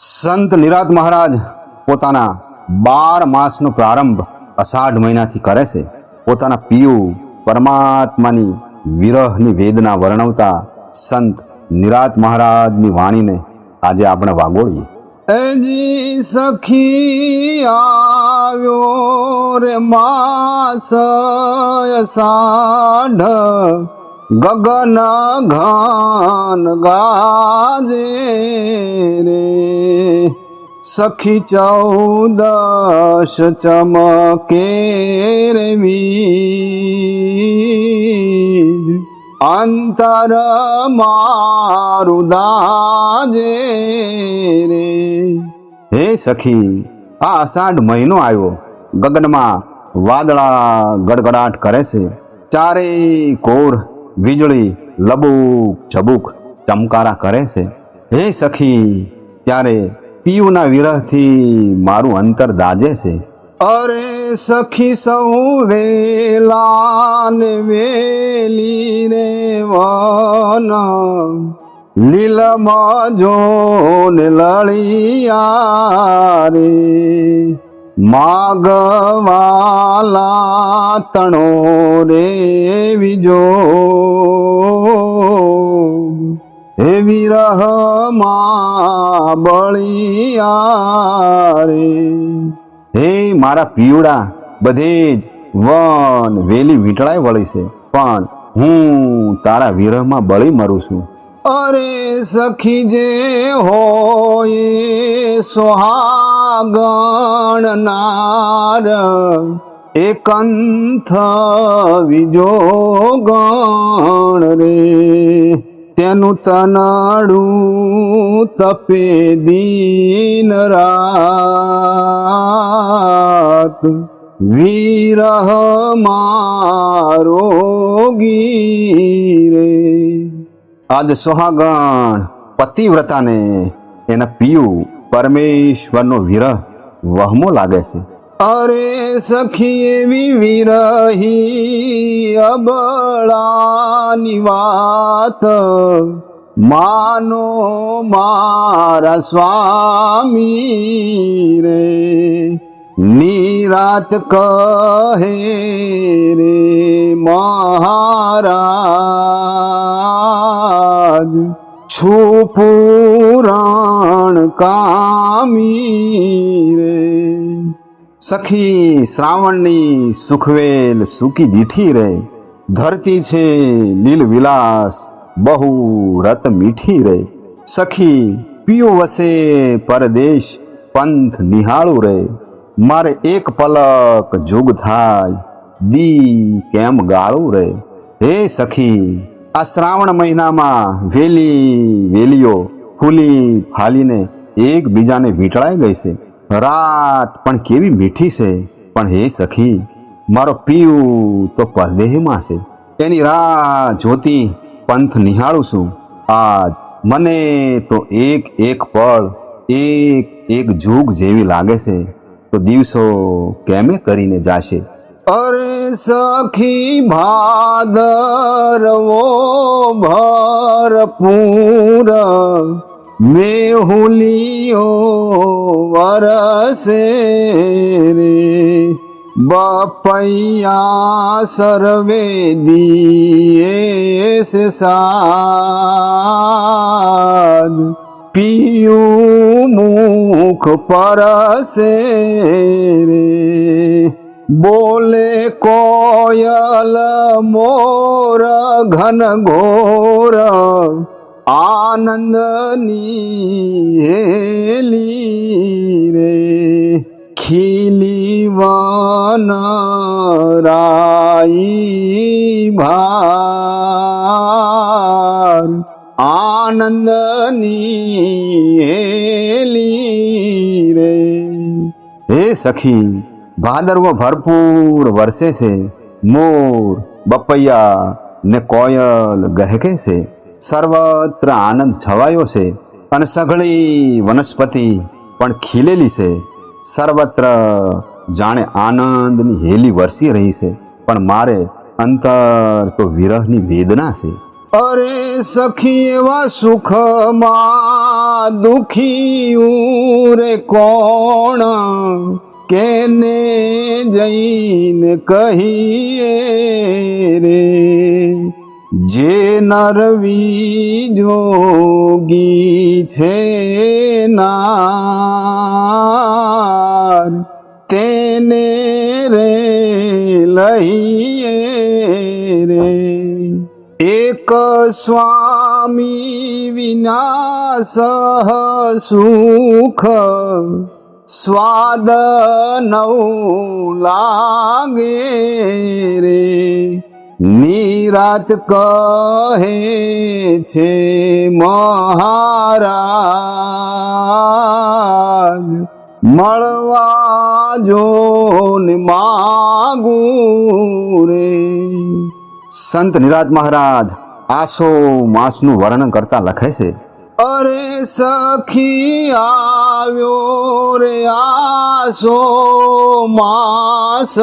સંત નિરાત મહારાજ પોતાના બાર માસનો પ્રારંભ અષાઢ મહિનાથી કરે છે. પોતાના પિયુ પરમાત્માની વિરહની વેદના વર્ણવતા સંત નિરાત મહારાજની વાણીને આજે આપણે વાગોળીએ. એજી સખી આવ્યો રે માસ અષાઢ ગગન ઘન ગાજે રે. સખી ચૌદશ ચમકે રવી અંતર મારુદાજે રે. હે સખી, આ અષાઢ મહિનો આવ્યો. ગગનમાં વાદળા ગડગડાટ કરે છે. ચારે કોર વીજળી, લબુક, ઝબુક ચમકારા કરે છે. હે સખી, ત્યારે પિયુના વિરહથી મારું અંતર દાજે છે. અરે સખી, સૌ વેલા ને વેલી રે વન લીલમાં જો ને લળિયા રે માગવાલા તણો રે વિજો. હે વિરહમાં બળિયા હે મારા પીવડા, બધે જ વન વેલી વીંટળાય વળી છે. પણ હું તારા વિરહમાં બળી મરું છું. અરે સખી જે હોય સોહાગણ નાર એકંથ વિજો ગણ રે. તેનું તનાડું તપે દીન રાત. વિરહ મારો ગીરે. આજ સોહાગણ પતિવ્રતાને એના પિયુ. પરમેશ્વરનો વિરહ વહમો લાગે છે. અરે સખી એવી વિરહી અબળાની વાત. માનો મારા સ્વામી રે, નિરાત કહે રે મહારાજ. છું પુરાણ કામી રે સખી શ્રાવણની સુખવેલ સુખી દીઠી રે ધરતી છે લીલ વિલાસ, બહુ રત મીઠી રે સખી, પિયો વસે પરદેશ, પંથ નિહાળું રે મારે એક પલક જુગ થાય, દી કેમ ગાળું રે હે સખી આ શ્રાવણ મહિનામાં વેલી, વેલીઓ, ફૂલી ફાલીને એકબીજાને વીંટળાઈ ગઈ છે. રાત પણ કેવી મીઠી છે, પણ હે સખી, મારો પીવું તો પરદેહમાં છે. એની રાહ જોતી પંથ નિહાળું છું. આજ મને તો એક એક પળ, એક એક જુગ જેવી લાગે છે. તો દિવસો કેમે કરીને જાશે? અરે સખી ભાદરવો ભરપૂર મેહુલિયો વરસે રે. બપૈયા સર્વે દિયે સાદ. પિયું મુખ પરસે રે. બોલે કોયલ મોર ઘન ઘોર. આનંદની હેલી રે. ખીલી વન રાઈ ભાર. આનંદની હેલી રે. હે સખી ભાદરવો ભરપૂર વરસે છે. મોર, બપૈયા ને કોયલ ગહેકે છે. સર્વત્ર આનંદ છવાયો છે અને સઘળી વનસ્પતિ પણ ખીલેલી છે. સર્વત્ર જાણે આનંદની હેલી વરસી રહી છે. પણ મારે અંતર તો વિરહની વેદના છે. અરે સખી, એવા સુખમાં દુખી રે કોણ? કેને જઈને કહીએ રે? જે નરવી જોગી છે નાર, તેને રે લઈએ રે? એક સ્વામી વિના સહ સુખ સ્વાદ નવ લાગે રે. નિરાત કહે છે મહારાજ મળવા જો ને માગું રે. સંત નિરાજ મહારાજ આસો માસનું વર્ણન કરતા લખે છે. અરે સખી આવ્યો રે આસો માસ.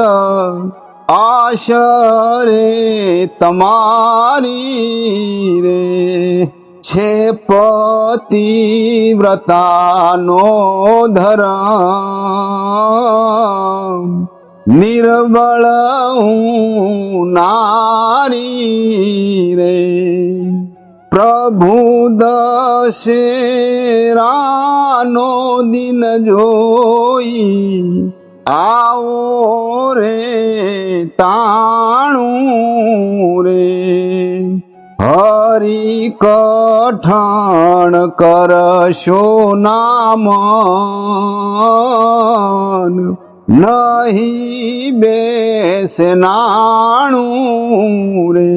આશરે તમારી રે છે પતિવ્રતાનો ધરમ. નિર્બળ નારી રે. પ્રભુ દશેરાનો દિન જોઈ આવો રે ટાણું રે. હરી કઠણ કરશો નામ નહીં બેસનાણું રે.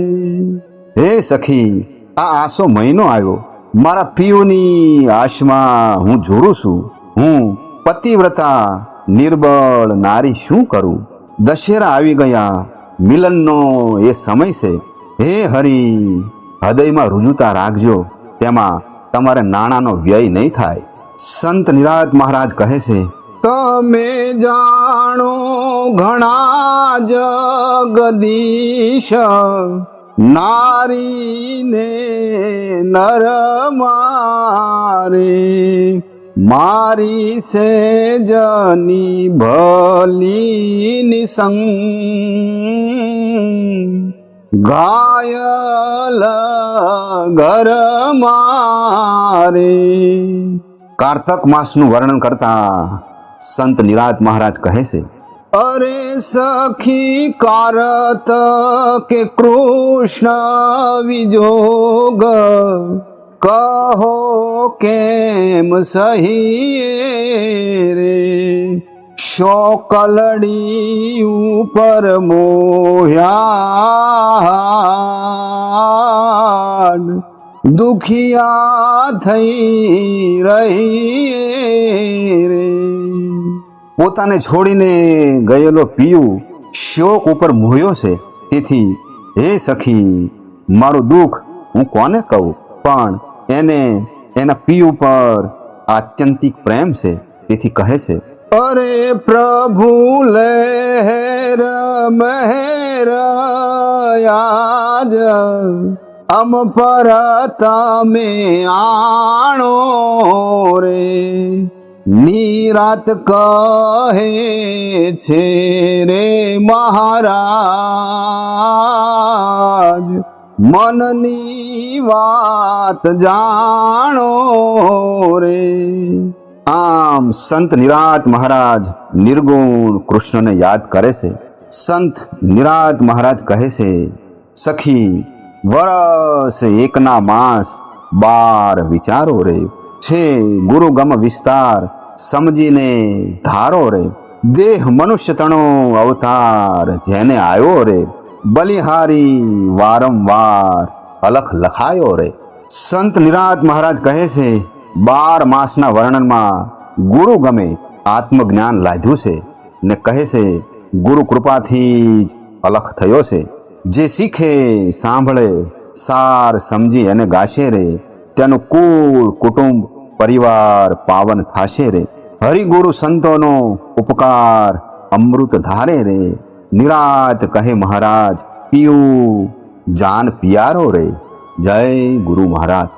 હે સખી આ આસો મહિનો આવ્યો. મારા પિયુની આશમાં હું જોડું છું. હું પતિવ્રતા, નિર્બળ નારી શું કરું? દશેરા આવી ગયા. મિલનનો એ સમય છે. હે હરી, હૃદયમાં રુજુતા રાખજો. તેમાં તમારે નાણાંનો વ્યય નહીં થાય. સંત નિરાજ મહારાજ કહે છે, તમે જાણો ઘણા જગદીશ. નારીને નર મારે, મારી સેજની ભલી નિસંગ ગાયલ ઘર મારે. કારતક માસનું વર્ણન કરતા સંત નિરાજ મહારાજ કહે છે અરે સખી કારત કે કૃષ્ણ વિજોગ. કહો કેમ સહી રે? શોકલડી ઉપર મોહ્યા દુખિયા થઈ રહી રે. પોતાને છોડીને ગયેલો પિયુ શોક ઉપર મોહ્યો છે? તેથી, હે સખી, મારું દુઃખ હું કોને કહું? પણ એને, એના પિયુ પર આત્યંતિક પ્રેમ છે. તેથી કહે છે, અરે પ્રભુ, લહેર, મહેર આજ અમ પર તમે આણો નિરાત કહે છે રે મહારાજ, મનની વાત જાણો રે. આમ સંત નિરાત મહારાજ નિર્ગુણ કૃષ્ણને યાદ કરે છે. સંત નિરાત મહારાજ કહે છે, સખી, વરસ એકના માસ બાર વિચારો રે. છે ગુરુગમ વિસ્તાર સમજીને ધારો રે, દેહ મનુષ્ય તણો અવતાર જેને આવ્યો રે, બલિહારી વારંવાર અલખ લખાયો રે. સંત નિરાત મહારાજ કહે છે, બાર માસના વર્ણનમાં ગુરુ ગમે આત્મજ્ઞાન લાધ્યું છે ને કહે છે, ગુરુ કૃપાથી જ અલખ થયો છે. જે શીખે, સાંભળે, સાર સમજી અને ગાશે રે, તેનું કુળ કુટુંબ પરિવાર પાવન થાશે રે. હરિગુરુ સંતોનો ઉપકાર અમૃત ધારે રે. નિરાત કહે મહારાજ પીયું જાન પિયારો રે. જય ગુરુ મહારાજ.